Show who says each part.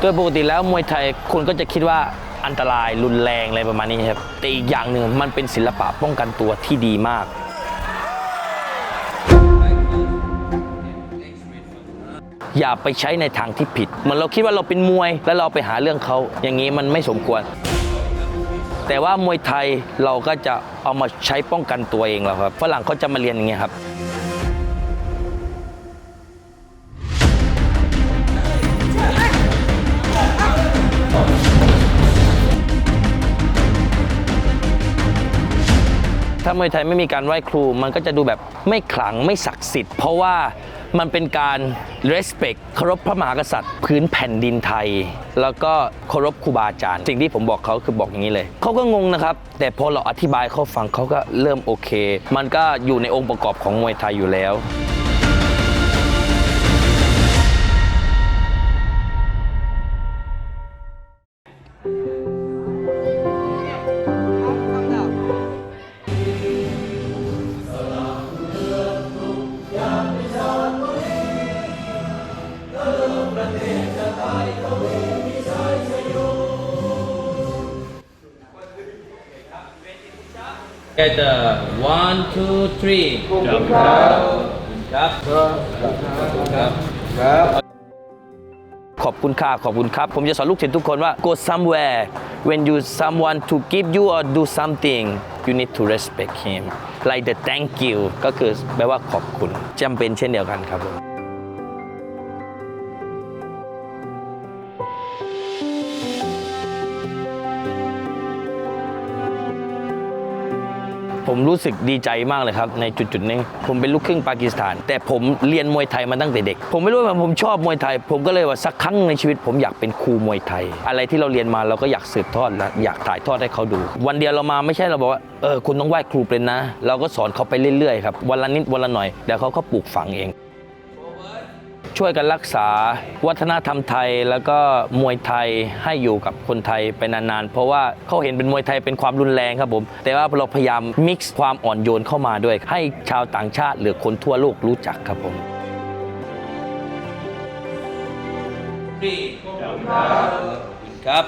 Speaker 1: โดยปกติแล้วมวยไทยคนก็จะคิดว่าอันตรายรุนแรงอะไรประมาณนี้ครับแต่อีกอย่างหนึ่งมันเป็นศิลปะป้องกันตัวที่ดีมาก อย่าไปใช้ในทางที่ผิดเหมือนเราคิดว่าเราเป็นมวยแล้วเราไปหาเรื่องเขาอย่างนี้มันไม่สมควร แต่ว่ามวยไทยเราก็จะเอามาใช้ป้องกันตัวเองแล้วครับฝรั่งเขาจะมาเรียนอย่างเงี้ยครับ ถ้ามวยไทยไม่มีการไหว้ครู มันก็จะดูแบบไม่ขลังไม่ศักดิ์สิทธิ์ เพราะว่ามันเป็นการ respect เคารพพระมหากษัตริย์ พื้นแผ่นดินไทย แล้วก็เคารพครูบาอาจารย์ สิ่งที่ผมบอกเขาคือบอกอย่างนี้เลย เขาก็งงนะครับ แต่พอเราอธิบายเขาฟังเขาก็เริ่มโอเค มันก็อยู่ในองค์ประกอบของมวยไทยอยู่แล้ว Together one two three ครับครับครับขอบคุณค่ะขอบคุณครับ ผมจะสอนลูกศิษย์ทุกคนว่า go somewhere when you someone to give you or do something you need to respect him like the thank you ก็คือแปลว่าขอบคุณจำเป็นเช่นเดียวกันครับผม ผมรู้สึกดีใจมากเลยครับในจุดๆนี้ ผมเป็นลูกครึ่งปากีสถาน แต่ผมเรียนมวยไทยมาตั้งแต่เด็ก ผมไม่รู้ว่าผมชอบมวยไทย ผมก็เลยว่าสักครั้งในชีวิต ผมอยากเป็นครูมวยไทย อะไรที่เราเรียนมาเราก็อยากสืบทอดและอยากถ่ายทอดให้เขาดู วันเดียวเรามาไม่ใช่เราบอกว่าเออคุณต้องไหว้ครูเป็นนะ เราก็สอนเขาไปเรื่อยๆครับวันละนิดวันละหน่อยเดี๋ยวเขาก็ปลูกฝังเอง ช่วยกันรักษาวัฒนธรรมไทย แล้วก็มวยไทยให้อยู่กับคนไทยไปนานๆ เพราะว่าเขาเห็นเป็นมวยไทยเป็นความรุนแรงครับผม แต่ว่าเราพยายามมิกซ์ความอ่อนโยนเข้ามาด้วย ให้ชาวต่างชาติหรือคนทั่วโลกรู้จักครับผมครับ